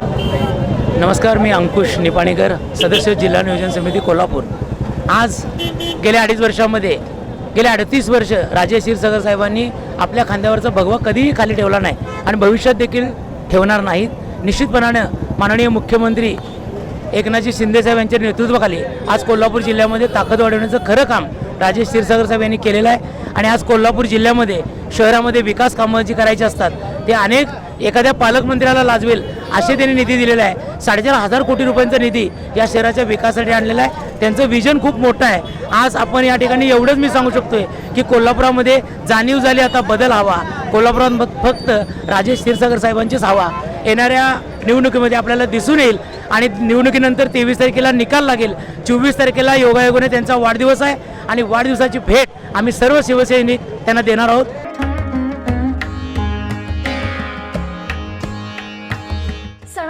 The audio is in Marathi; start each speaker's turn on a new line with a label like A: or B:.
A: नमस्कार मी अंकुश निपाणीकर सदस्य जिल्हा नियोजन समिती कोल्हापूर. आज गेल्या अडीच वर्षामध्ये गेल्या अडतीस वर्ष राजे क्षीरसागर साहेबांनी आपल्या खांद्यावरचा भगवा कधीही खाली ठेवला नाही आणि भविष्यात देखील ठेवणार नाहीत. निश्चितपणानं माननीय मुख्यमंत्री एकनाथजी शिंदेसाहेब यांच्या नेतृत्वाखाली आज कोल्हापूर जिल्ह्यामध्ये ताकद वाढवण्याचं खरं काम राजेश क्षीरसागर साहेब यांनी केलेलं आहे. आणि आज कोल्हापूर जिल्ह्यामध्ये शहरामध्ये विकास कामं जी करायची असतात ते अनेक एखाद्या पालकमंत्र्याला लाजवेल असे त्यांनी निधी दिलेला आहे. साडेचार हजार कोटी रुपयांचा निधी या शहराच्या विकासासाठी आणलेला आहे. त्यांचं विजन खूप मोठं आहे. आज आपण या ठिकाणी एवढंच मी सांगू शकतोय की कोल्हापुरामध्ये जाणीव झाली आता बदल हवा. कोल्हापुरात फक्त राजेश क्षीरसागर साहेबांचीच हवा. येणाऱ्या निवडणुकीमध्ये आपल्याला दिसून येईल आणि निवडणुकीनंतर तेवीस तारखेला निकाल लागेल. चोवीस तारखेला योगायोगाने त्यांचा वाढदिवस आहे आणि वाढदिवसाची भेट आम्ही सर्व शिवसैनिक त्यांना देणार आहोत.